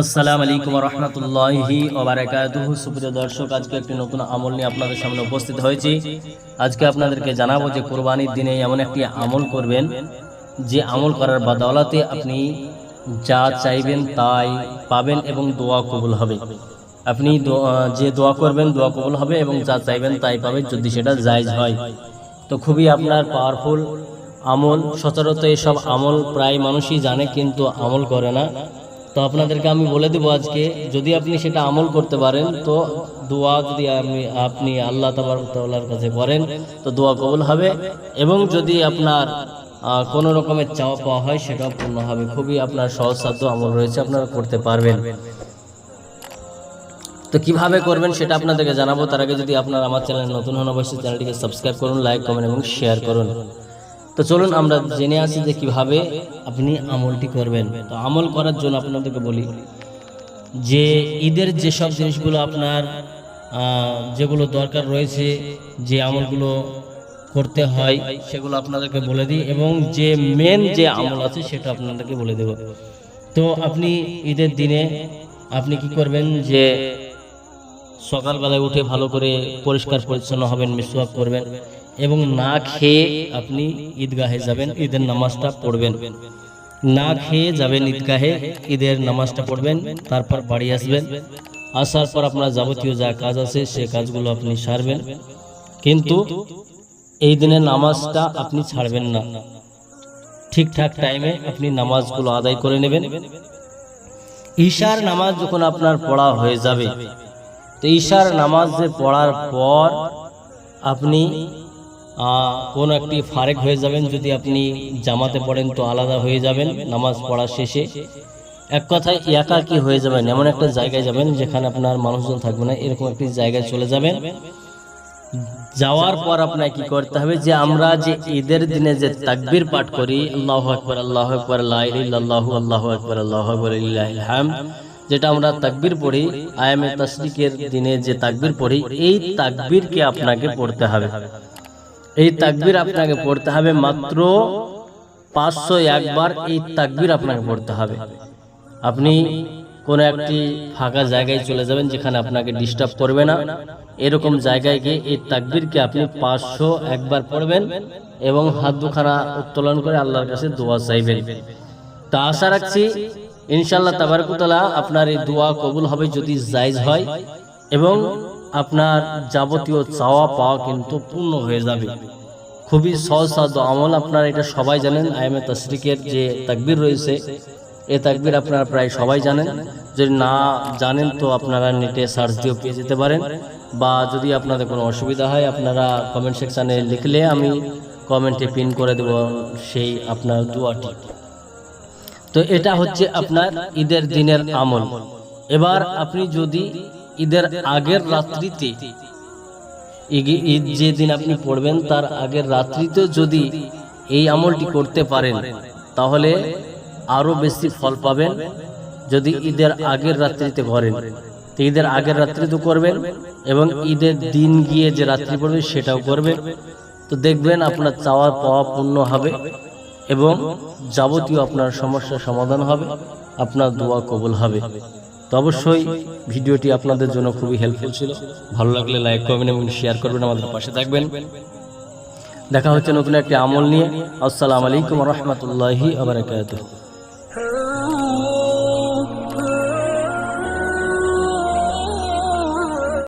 আসসালামু আলাইকুম রহমতুল্লাহি ওবারাকাতুহু। সুপ্রিয় দর্শক, আজকে একটি নতুন আমল নিয়ে আপনাদের সামনে উপস্থিত হয়েছি। আজকে আপনাদেরকে জানাব যে কোরবানির দিনে এমন একটি আমল করবেন, যে আমল করার বাদলাতে আপনি যা চাইবেন তাই পাবেন এবং দোয়া কবুল হবে। আপনি যে দোয়া করবেন দোয়া কবুল হবে এবং যা চাইবেন তাই পাবেন যদি সেটা জায়জ হয়। তো খুবই আপনার পাওয়ারফুল আমল। সচরাচর এসব আমল প্রায় মানুষই জানে, কিন্তু আমল করে না। তো আপনাদেরকে আমি বলে দেবো আজকে, যদি আপনি সেটা আমল করতে পারেন, তো দোয়া যদি আপনি আপনি আল্লাহ তাবারকার কাছে করেন, তো দোয়া কবুল হবে। এবং যদি আপনার কোনো রকমের চাওয়া পাওয়া হয়, সেটাও পূর্ণ হবে। খুবই আপনার সহজসাধ্য আমল রয়েছে, আপনারা করতে পারবেন। তো কীভাবে করবেন সেটা আপনাদেরকে জানাব। তার আগে যদি আপনার আমার চ্যানেল নতুন হন, অবশ্যই চ্যানেলটিকে সাবস্ক্রাইব করুন, লাইক, কমেন্ট এবং শেয়ার করুন। তো চলুন আমরা জেনে আসি যে কীভাবে আপনি আমলটি করবেন। তো আমল করার জন্য আপনাদেরকে বলি যে ঈদের যেসব জিনিসগুলো আপনার যেগুলো দরকার রয়েছে, যে আমলগুলো করতে হয়, সেগুলো আপনাদেরকে বলে দিই এবং যে মেন যে আমল আছে সেটা আপনাদেরকে বলে দেব। তো আপনি ঈদের দিনে আপনি কি করবেন যে সকালবেলায় উঠে ভালো করে পরিষ্কার পরিচ্ছন্ন হবেন, মিসওয়াক করবেন। এবং না খেয়ে আপনি ঈদগাহে যাবেন, ঈদের নামাজটা পড়বেন। না খেয়ে যাবেন ঈদগাহে, ঈদের নামাজটা পড়বেন, তারপর বাড়ি আসবেন। আসার পর আপনার যাবতীয় যা কাজ আছে, সে কাজগুলো আপনি সারবেন। কিন্তু এই দিনের নামাজটা আপনি ছাড়বেন না। ঠিকঠাক টাইমে আপনি নামাজগুলো আদায় করে নেবেন। ঈশার নামাজ যখন আপনার পড়া হয়ে যাবে, তো ঈশার নামাজ যে পড়ার পর আপনি কোন একটি ফারেক হয়ে যাবেন, যদি আপনি জামাতে পড়েন তো আলাদা হয়ে যাবেন, নামাজ পড়া শেষে। এক কথায় একা কি হয়ে যাবেন, এমন একটা জায়গায় যাবেন যেখানে আপনার মানুষজন থাকবে না, এরকম একটি জায়গায় চলে যাবেন। যাওয়ার পর আপনাকে কি করতে হবে যে আমরা যে ঈদের দিনে যে তাকবির পাঠ করি, আল্লাহু আকবার আল্লাহু আকবার ইল্লাল্লাহু, আল্লাহু আকবার আল্লাহু আকবার হামদ, যেটা আমরা তাকবির পড়ি, আয়ামে তাশরিকের দিনে যে তাকবীর পড়ি, এই তাকবীরকে আপনাকে পড়তে হবে। এই তাকবির আপনাকে পড়তে হবে মাত্র পাঁচশো একবার এই তাকবির আপনাকে পড়তে হবে। আপনি কোনো একটি ফাঁকা জায়গায় চলে যাবেন যেখানে আপনাকে ডিস্টার্ব করবে না। এরকম জায়গায় গিয়ে এই তাকবিরকে আপনি পাঁচশো একবার পড়বেন এবং হাত দুখানা উত্তোলন করে আল্লাহর কাছে দোয়া চাইবেন। তা আশা রাখছি ইনশাল্লাহ তাবারকুতলা আপনার এই দোয়া কবুল হবে যদি জায়জ হয় এবং আপনার যাবতীয় চাওয়া পাওয়া কিন্তু পূর্ণ হয়ে যাবে। খুবই সহজ সাধ্য আমল আপনারা এটা সবাই জানেন, আইএমএ তশরিকের যে তাকবির রয়েছে এ তাকবির আপনারা প্রায় সবাই জানেন। যদি না জানেন তো আপনারা নেটে সার্চ দিয়েও পেয়ে যেতে পারেন। বা যদি আপনাদের কোনো অসুবিধা হয়, আপনারা কমেন্ট সেকশানে লিখলে আমি কমেন্টে পিন করে দেব সেই আপনার দোয়াটি। তো এটা হচ্ছে আপনার ঈদের দিনের আমল। এবার আপনি যদি ঈদের আগের রাত্রিতে। ঈদ- ঈদ যে আপনি পড়বেন, তার আগের রাত্রিতেও যদি এই আমলটি করতে পারেন, তাহলে আরও বেশি ফল পাবেন যদি ঈদের আগের রাত্রিতে করেন তো ঈদের আগের রাত্রিতেও করবেন এবং ঈদের দিন গিয়ে যে রাত্রি পড়বে সেটাও করবেন। তো দেখবেন আপনার চাওয়া পাওয়া পূর্ণ হবে এবং যাবতীয় আপনার সমস্যার সমাধান হবে, আপনার দোয়া কবুল হবে। তো অবশ্যই ভিডিওটি আপনাদের জন্য খুবই হেল্পফুল ছিল। ভালো লাগলে লাইক করবেন এবং শেয়ার করবেন আমাদের পাশে থাকবেন। দেখা হচ্ছে নতুন একটি আমল নিয়ে। আসসালামু আলাইকুম রহমতুল্লাহি আবরাকাতুহ